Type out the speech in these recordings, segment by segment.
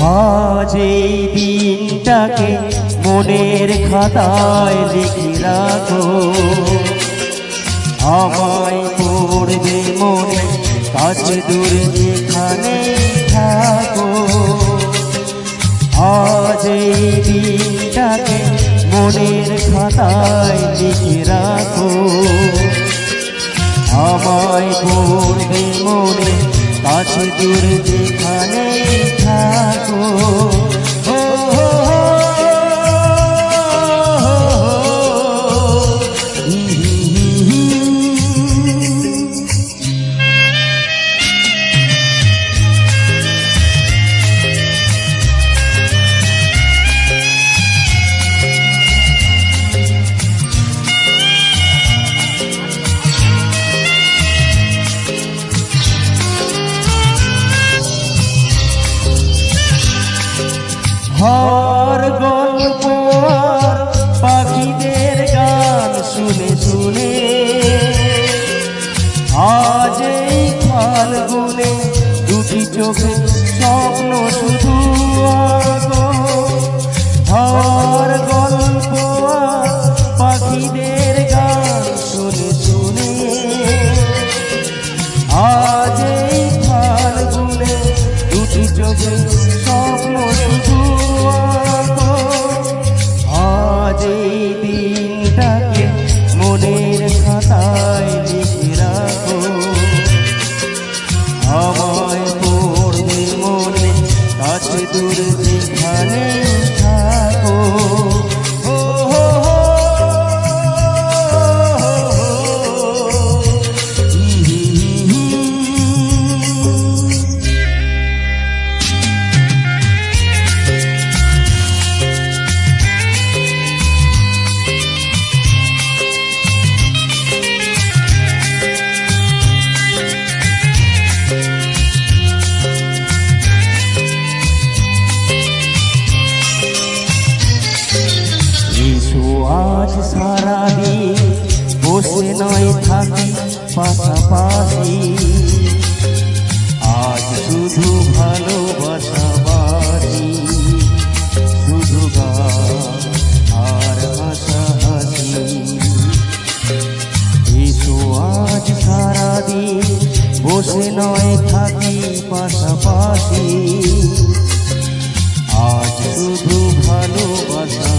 আজ দিনটাকে মনের খাতায় লিখে রাখো। আমায় পড়বে মনে, কাছে দূরে যেখানে থাকো। আজ দিনটাকে মনের খাতায় লিখে রাখো। আমায় পড়বে মনে, কাছে দূরে যেখানে থাকো। হর গল্প পাখিদের গান শুনে শুনে আজ এই ফাল্গুনে দুটি চোখে স্বপ্ন শুধু। হর গল্প পাখিদের গান শুনে শুনে আজ এই ফাল্গুনে দুটি চোখে স্বপ্ন শুধু কাছে আজ সারাদিন বসে নয় থাকি পাশাপাশি। আজ শুধু ভালোবাসা বাড়ি, শুধু আর হাসা হাসি। এসো আজ সারাদিন বসে নয় থাকি পাশাপাশি। আজ শুধু ভালোবাসাবাসি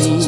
শুধু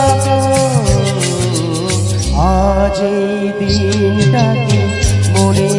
এই দিনটাকে রাখো